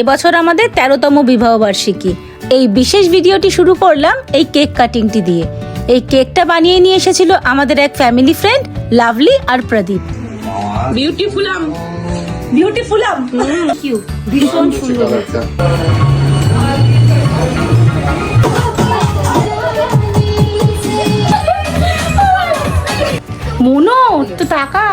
এবছর আমাদের তেরোতম বিবাহ বার্ষিকী। এই বিশেষ ভিডিওটি শুরু করলাম এই কেক কাটিংটি দিয়ে। এই কেকটা বানিয়ে নিয়ে এসেছিল আমাদের এক ফ্যামিলি ফ্রেন্ড লাভলি আর প্রদীপ। বিউটিফুল বিউটিফুল আম ভীষণ সুন্দর মনো তো টাকা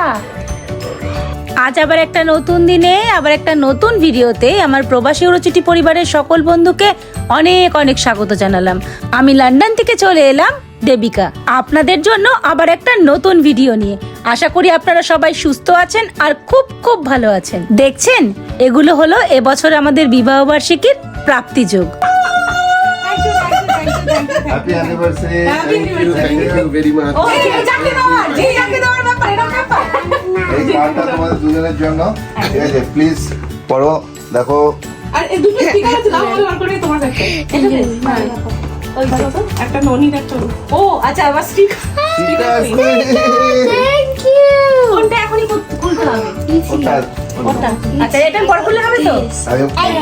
আজ আবার একটা নতুন দিনে আবার একটা নতুন ভিডিওতে আমার প্রবাসী উড়োচিটি পরিবারের সকল বন্ধুকে অনেক অনেক স্বাগত জানালাম। আমি লন্ডন থেকে চলে এলাম। দেবিকা আপনাদের জন্য আবার একটা নতুন ভিডিও নিয়ে আশা করি আপনারা সবাই সুস্থ আছেন আর খুব খুব ভালো আছেন দেখছেন এগুলো হলো এবছর আমাদের বিবাহ বার্ষিকীর প্রাপ্তিযোগ happy anniversary thank you thank you very much এই কার্ডটা তোমাদের দুজনের জন্য ঠিক আছে প্লিজ পড়ো দেখো আর এই দুটো স্টিকার আছে দাও আমার করে তোমার কাছে এটা দে ওই একটা ননির একটা ও আচ্ছা আবার স্টিকার। ঠিক আছে। কোনটা এখনই খুলতে হবে। ওটা ওটা। আচ্ছা এটা পর করলে হবে তো? আমি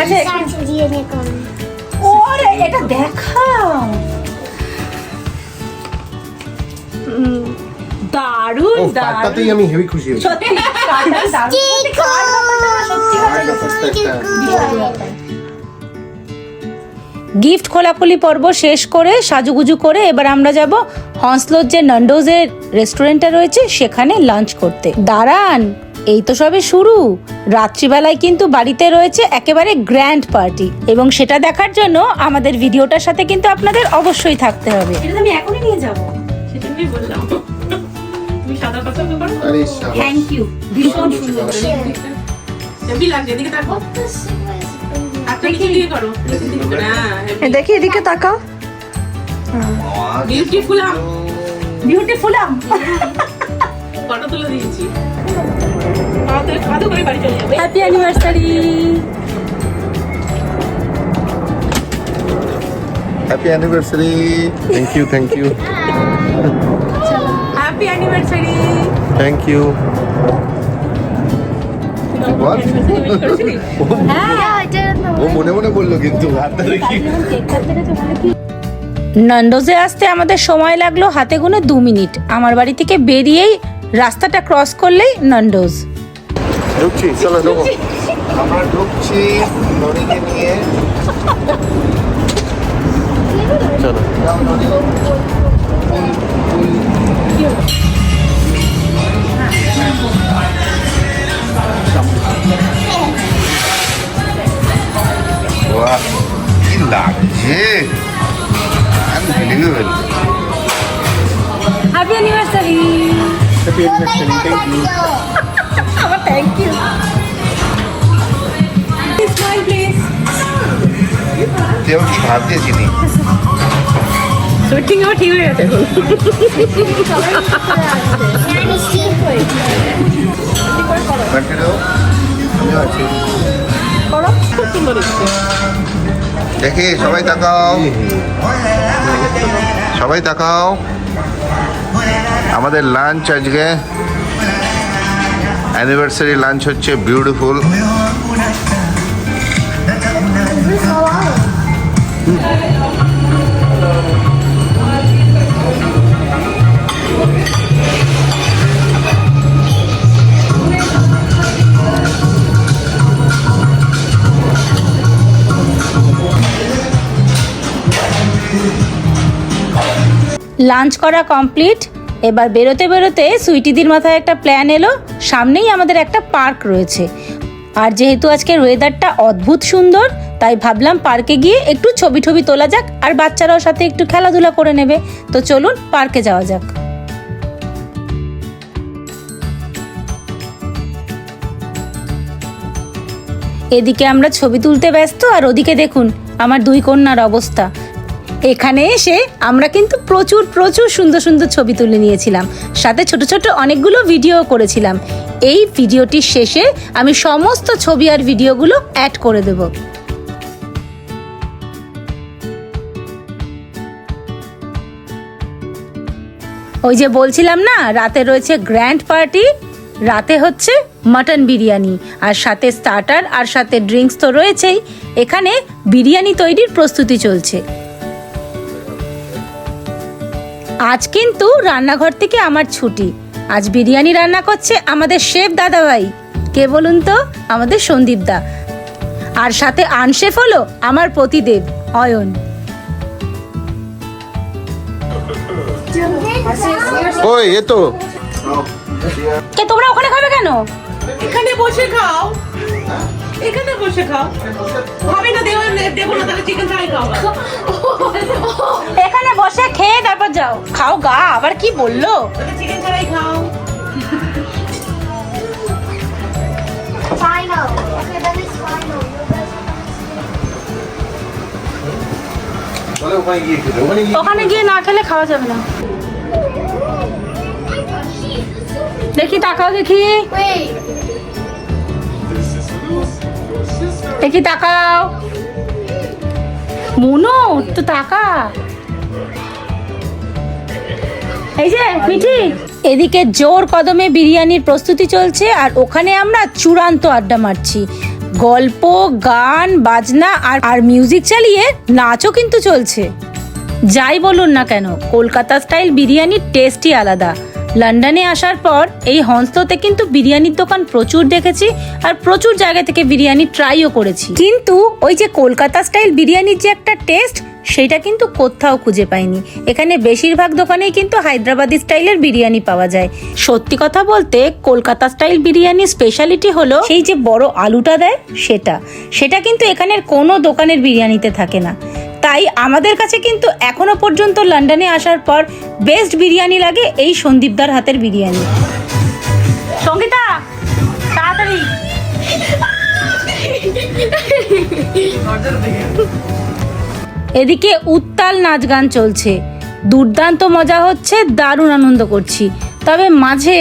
আচ্ছা Sancho দিয়ে নে কোন। ওরে এটা দেখাও। দারুণ দারুণ আমি হেভি খুশি হয়েছি। সত্যি সত্যি গিফট খোলাখুলি পর্ব শেষ করে সাজুগুজু করে এবার আমরা যাব হন্সলোর যে নন্ডোজের রেস্টুরেন্টটা রয়েছে সেখানে লাঞ্চ করতে। দাঁড়ান এই তো সবে শুরু। রাত্রিবেলায় কিন্তু বাড়িতে রয়েছে একেবারে গ্র্যান্ড পার্টি এবং সেটা দেখার জন্য আমাদের ভিডিওটার সাথে কিন্তু আপনাদের অবশ্যই থাকতে হবে। এটা আমি এখনই নিয়ে যাব। সেটা আমি বললাম। তুমি সাদা কথা করো? আরে শাবাশ থ্যাংক ইউ ভীষণ সুন্দর। লাগছে এদিকে তাকো দেখি। এদিকে তাকাও। বিউটিফুল আম। বিউটিফুল আম। ফটো তুলে দিয়েছি। Happy anniversary happy anniversary thank you thank you happy anniversary thank you বল. ও মনে মনে বলল কিন্তু হাতটা দেখি। নন্ডোজে আসতে আমাদের সময় লাগল হাতে গুনে দু মিনিট। আমার বাড়ি থেকে বেরিয়েই রাস্তাটা ক্রস করলেই নন্ডোজ ঢুকছি চলো আমরা ঢুকছি ননিকে নিয়ে। হ্যাপি অ্যানিভার্সারি থ্যাংক ইউ আমার থ্যাংক ইউ আমার ঠিক হয়ে গেছে দেখি সবাই তাকাও সবাই তাকাও আমাদের লাঞ্চ আজকে অ্যানিভার্সারি লাঞ্চ হচ্ছে বিউটিফুল লাঞ্চ করা কমপ্লিট এবার বেরোতে বেরোতে সুইটিদির মাথায় একটা প্ল্যান এলো। সামনেই আমাদের একটা পার্ক রয়েছে। আর যেহেতু আজকের ওয়েদারটা অদ্ভুত সুন্দর, তাই ভাবলাম পার্কে গিয়ে একটু ছবি টবি তোলা যাক আর বাচ্চারাও সাথে একটু খেলাধুলা করে নেবে। তো চলুন পার্কে যাওয়া যাক। এদিকে আমরা ছবি তুলতে ব্যস্ত আর ওদিকে দেখুন, আমার দুই কন্যার অবস্থা। এখানে এসে আমরা কিন্তু প্রচুর প্রচুর সুন্দর সুন্দর ছবি তুলে নিয়েছিলাম। সাথে ছোট ছোট অনেকগুলো ভিডিও করেছিলাম। এই ভিডিওটির শেষে আমি সমস্ত ছবি আর ভিডিওগুলো অ্যাড করে দেব। ওই যে বলছিলাম না, রাতে রয়েছে গ্র্যান্ড পার্টি রাতে হচ্ছে মাটন বিরিয়ানি। আর সাথে স্টার্টার আর সাথে ড্রিঙ্কস তো রয়েছেই। এখানে বিরিয়ানি তৈরির প্রস্তুতি চলছে। আজ কিন্তু রান্নাঘর থেকে আমার ছুটি। আজ বিরিয়ানি রান্না করছে আমাদের শেফ দাদাভাই। কে বলুন তো? আমাদের সন্দীপ দা। আর সাথে আনশেফ হলো আমার প্রতিদেব অয়ন। ওই এ তো। কে তোমরা ওখানে খাবে কেন? এখানে বসে খাও। এখানে বসে খাও। হবে না দেবো না তাহলে চিকেন ছাড়াই খাও। এখানে বসে খেয়ে তারপর যাও। খাও গা আবার কি বলল? চিকেন ছাড়াই খাও। ওখানে গিয়ে না খেলে খাওয়া যাবে না। দেখি তাকাও দেখি। দেখি তাকাও। মুনো তো তাকা। এই যে, মিঠি। এদিকে জোর কদমে বিরিয়ানির প্রস্তুতি চলছে, আর ওখানে আমরা চূড়ান্ত আড্ডা মারছি। গল্প, গান, বাজনা আর আর মিউজিক চালিয়ে নাচও কিন্তু চলছে। যাই বলুন না কেন, কলকাতা স্টাইল বিরিয়ানির টেস্টই আলাদা। লন্ডনে আসার পর এই হংসতে কিন্তু বিরিয়ানির দোকান প্রচুর দেখেছি আর প্রচুর জায়গা থেকে বিরিয়ানি ট্রাইও করেছি। কিন্তু ওই যে কলকাতা স্টাইল বিরিয়ানির যে একটা টেস্ট সেটা কিন্তু কোথাও খুঁজে পাইনি। এখানে বেশিরভাগ দোকানেই কিন্তু হায়দ্রাবাদি স্টাইলের বিরিয়ানি পাওয়া যায়। সত্যি কথা বলতে, কলকাতা স্টাইল বিরিয়ানির স্পেশালিটি হলো সেই যে বড় আলুটা দেয়, সেটা। সেটা কিন্তু এখানের কোনো দোকানের বিরিয়ানিতে থাকে না। তাই আমাদের কাছে কিন্তু এখনও পর্যন্ত লন্ডনে আসার পর বেস্ট বিরিয়ানি লাগে এই সন্দীপদার হাতের বিরিয়ানি। সঙ্গীতা, তাড়াতাড়ি। এদিকে উত্তাল নাচ গান চলছে। দুর্দান্ত মজা হচ্ছে, দারুণ আনন্দ করছি। তবে মাঝে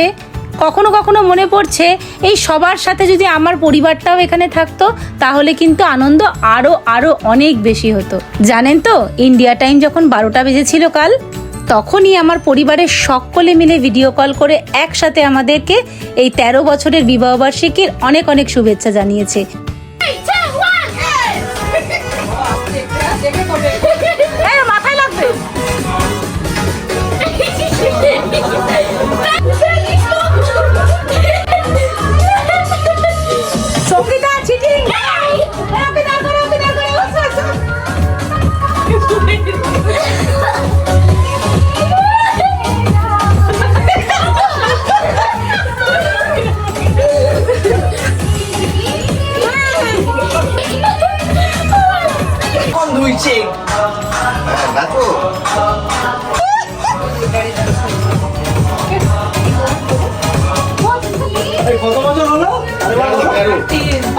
কখনো কখনো মনে পড়ছে, এই সবার সাথে যদি আমার পরিবারটাও এখানে থাকতো, তাহলে কিন্তু আনন্দ আরও আরও অনেক বেশি হতো। জানেন তো ইন্ডিয়া টাইম যখন বারোটা বেজেছিল কাল, তখনই আমার পরিবারের সকলে মিলে ভিডিও কল করে একসাথে আমাদেরকে এই তেরো বছরের বিবাহবার্ষিকীর অনেক অনেক শুভেচ্ছা জানিয়েছে। কত বছর হলো? তেরো।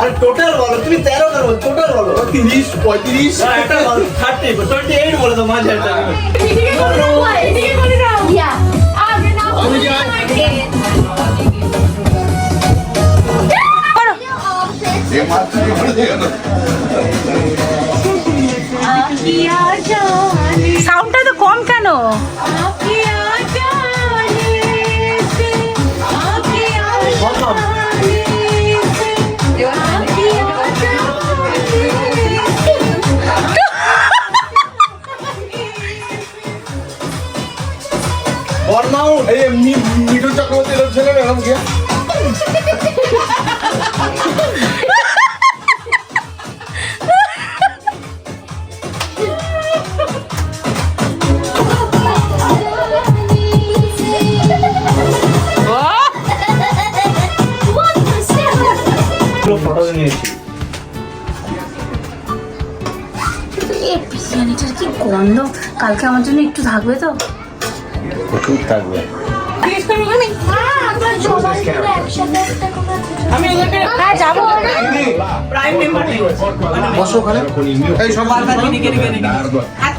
আর টোটাল বলো তুমি তেরো কেন টোটাল বলো। তিরিশ পঁয়ত্রিশ থার্টি টোয়েন্টি এইট বলে। তো মাঝে একটা। বর্মাও এই মি- মিঠুন চক্রবর্তীর ছেলে এরকম কি? ফটো নিয়েছি বিরিয়ানিটার কি গন্ধ? কালকে আমার জন্য একটু থাকবে তো? প্রচুর থাকবে। হ্যাঁ বসো। ওখানে। এই সব এত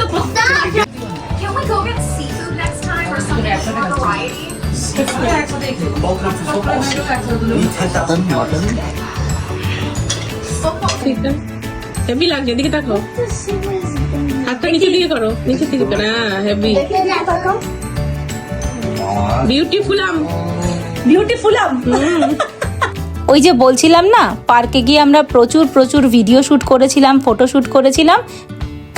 variety? হেভি লাগছে এদিকে তাকো হাতটা দিকে করো দিকে করো। হ্যাঁ হেভি। বিউটিফুল আম। বিউটিফুল ওই যে বলছিলাম না পার্কে গিয়ে আমরা প্রচুর প্রচুর ভিডিও শ্যুট করেছিলাম ফটো শ্যুট করেছিলাম।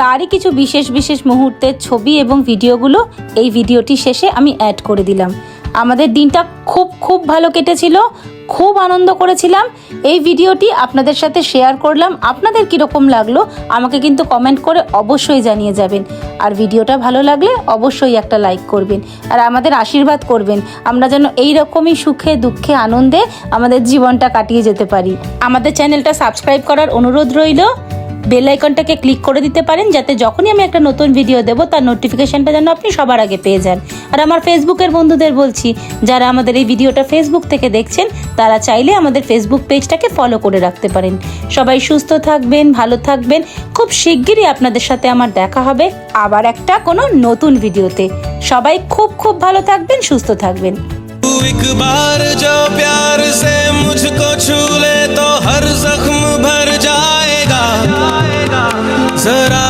তারই কিছু বিশেষ বিশেষ মুহূর্তের ছবি এবং ভিডিওগুলো এই ভিডিওটি শেষে আমি অ্যাড করে দিলাম। আমাদের দিনটা খুব খুব ভালো কেটেছিল। খুব আনন্দ করেছিলাম। এই ভিডিওটি আপনাদের সাথে শেয়ার করলাম। আপনাদের কীরকম লাগল আমাকে কিন্তু কমেন্ট করে অবশ্যই জানিয়ে যাবেন। আর ভিডিওটা ভালো লাগলে অবশ্যই একটা লাইক করবেন। আর আমাদের আশীর্বাদ করবেন। আমরা যেন এই রকমই সুখে, দুঃখে, আনন্দে আমাদের জীবনটা কাটিয়ে যেতে পারি। আমাদের চ্যানেলটা সাবস্ক্রাইব করার অনুরোধ রইল। বেল আইকনটাকে ক্লিক করে দিতে পারেন, যাতে যখনই আমি একটা নতুন ভিডিও দেবো, তার নোটিফিকেশনটা যেন আপনি সবার আগে পেয়ে যান। আর আমার ফেসবুকের বন্ধুদের বলছি যারা আমাদের এই ভিডিওটা ফেসবুক থেকে দেখছেন তারা চাইলে আমাদের ফেসবুক পেজটাকে ফলো করে রাখতে পারেন সবাই সুস্থ থাকবেন ভালো থাকবেন খুব শিগগিরই আপনাদের সাথে আমার দেখা হবে আবার একটা কোনো নতুন ভিডিওতে সবাই খুব খুব ভালো থাকবেন সুস্থ থাকবেন तू एक बार जो प्यार से मुझको छू ले तो हर जख्म भर जाएगा जरा